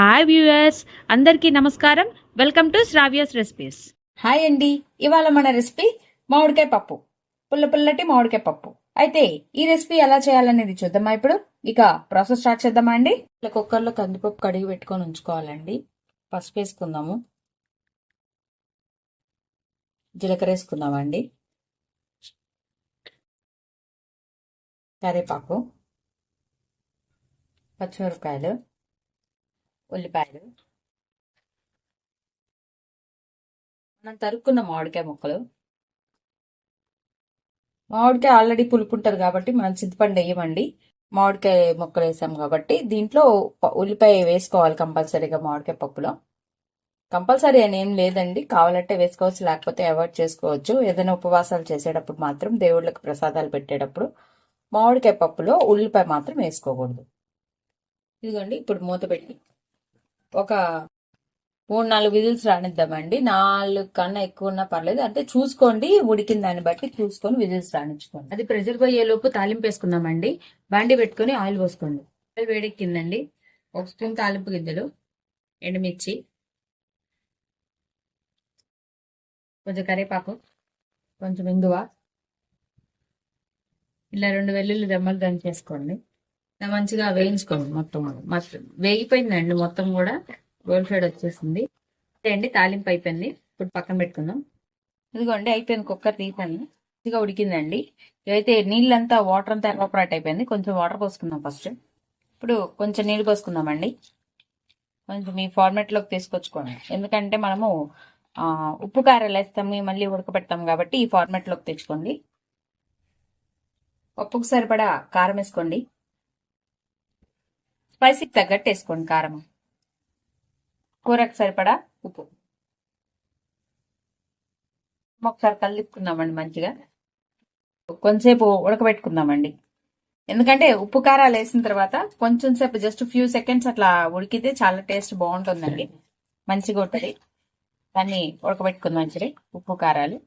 Hi viewers అందరికీ నమస్కారం. Welcome to Sravya's recipes hi అండి ఇవాళ మన రెసిపీ మామిడికాయ పప్పు. పుల్ల పుల్లటి మామిడికాయ పప్పు. అయితే ఈ రెసిపీ ఎలా చేయాలనేది చూద్దామా ఇప్పుడు? ఇక ప్రాసెస్ స్టార్ట్ చేద్దామా అండి ఇలా కుక్కర్లో కందిపప్పు కడిగి పెట్టుకొని ఉంచుకోవాలండి. పసుపు వేసుకుందాము. జీలకర్ర వేసుకుందామండి కరివేపాకు. పచ్చిమిరపకాయలు. ఉల్లిపాయలు. మనం తరుక్కున్న మామిడికాయ ముక్కలు. మామిడికాయ ఆల్రెడీ పులుపు ఉంటుంది కాబట్టి మనం చింతపండు వేయమండి. మామిడికాయ ముక్కలు వేసాం కాబట్టి దీంట్లో ఉల్లిపాయ వేసుకోవాలి కంపల్సరీగా మామిడికాయ పప్పులో. కంపల్సరీ అని ఏం లేదండి. కావాలంటే వేసుకోవచ్చు లేకపోతే అవాయిడ్ చేసుకోవచ్చు. ఏదైనా ఉపవాసాలు చేసేటప్పుడు మాత్రం దేవుళ్ళకి ప్రసాదాలు పెట్టేటప్పుడు మామిడికాయ పప్పులో ఉల్లిపాయ మాత్రం వేసుకోకూడదు. ఇదిగోండి ఇప్పుడు మూత పెట్టి ఒక మూడు నాలుగు విజిల్స్ రానిద్దామండి. నాలుగు కన్నా ఎక్కువ ఉన్నా పర్లేదు. అంటే చూసుకోండి ఉడికిన దాన్ని బట్టి చూసుకొని విజిల్స్ రాణించుకోండి అది ప్రెజర్ పోయే లోపు తాలింపు వేసుకుందామండి. బాండి పెట్టుకొని ఆయిల్ పోసుకోండి. ఆయిల్ వేడెక్కిందండి. ఒక స్పూన్ తాలింపు గిద్దెలు ఎండుమిర్చి కొంచెం కరివేపాకు కొంచెం ఇంగువ. ఇలా రెండు వెల్లుల్లి రెమ్మలు దంచేసుకోండి. మంచిగా వేయించుకోండి మొత్తం మొత్తం వేగిపోయిందండి మొత్తం కూడా. గోల్డ్ ఫ్రైడ్ వచ్చేసింది. అండి తాలింపు అయిపోయింది. ఇప్పుడు పక్కన పెట్టుకుందాం. ఇదిగోండి అయిపోయింది కుక్కర్ తీసాను మంచిగా ఉడికిందండి. ఇదైతే నీళ్ళంతా వాటర్ అంతా ఎవాపరేట్ అయిపోయింది కొంచెం వాటర్ పోసుకుందాం ఫస్ట్. ఇప్పుడు కొంచెం నీళ్ళు పోసుకుందామండి. కొంచెం మీ ఫార్మాట్లోకి తీసుకొచ్చుకోండి. ఎందుకంటే మనము ఉప్పు కారాలు వేస్తాము మళ్ళీ ఉడకబెడతాం కాబట్టి ఈ ఫార్మాట్లోకి తెచ్చుకోండి. పప్పుకు సరిపడా కారం వేసుకోండి. స్పైసీకి తగ్గట్టు వేసుకోండి కారం కూరకు సరిపడా ఉప్పు. ఒకసారి కలిపుకుందామండి మంచిగా. కొంచెంసేపు ఉడకబెట్టుకుందామండి. ఎందుకంటే ఉప్పు కారాలు వేసిన తర్వాత కొంచెం సేపు జస్ట్ ఫ్యూ సెకండ్స్ అట్లా ఉడికితే చాలా టేస్ట్ బాగుంటుందండి. మంచిగా ఉంటుంది. దాన్ని ఉడకబెట్టుకుందాం మంచిగా ఉప్పు కారాలు.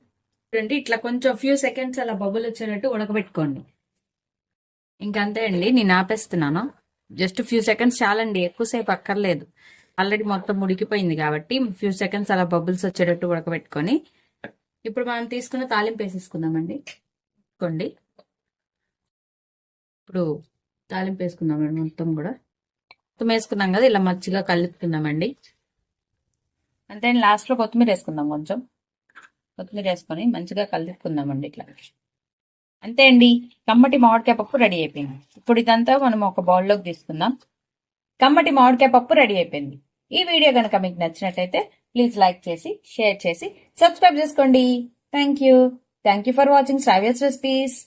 చూడండి ఇట్లా కొంచెం ఫ్యూ సెకండ్స్ అలా బబుల్ వచ్చేటట్టు ఉడకబెట్టుకోండి. ఇంకంతే అండి నేను ఆపేస్తున్నాను. జస్ట్ ఫ్యూ సెకండ్స్ చాలండి ఎక్కువసేపు అక్కర్లేదు. ఆల్రెడీ మొత్తం ఉడికిపోయింది కాబట్టి ఫ్యూ సెకండ్స్ అలా బబుల్స్ వచ్చేటట్టు ఉడకబెట్టుకొని ఇప్పుడు మనం తీసుకున్న తాలింపు వేసేసుకుందామండి. కొండి ఇప్పుడు తాలింపు వేసుకుందామండి మొత్తం కూడా. మొత్తం వేసుకున్నాం కదా ఇలా మచ్చిగా కలుపుకుందామండి. అంతే లాస్ట్లో కొత్తిమీర వేసుకుందాం కొంచెం. కొత్తిమీర వేసుకొని మంచిగా కలుపుకుందామండి ఇట్లా. అంతే అండి. కమ్మటి మామిడికాయ పప్పు రెడీ అయిపోయింది. ఇప్పుడు ఇదంతా మనం ఒక బౌల్లోకి తీసుకుందాం. కమ్మటి మామిడికాయ పప్పు రెడీ అయిపోయింది. ఈ వీడియో కనుక మీకు నచ్చినట్లయితే ప్లీజ్ లైక్ చేసి షేర్ చేసి సబ్స్క్రైబ్ చేసుకోండి. Thank you thank you for watching Sravya's recipes.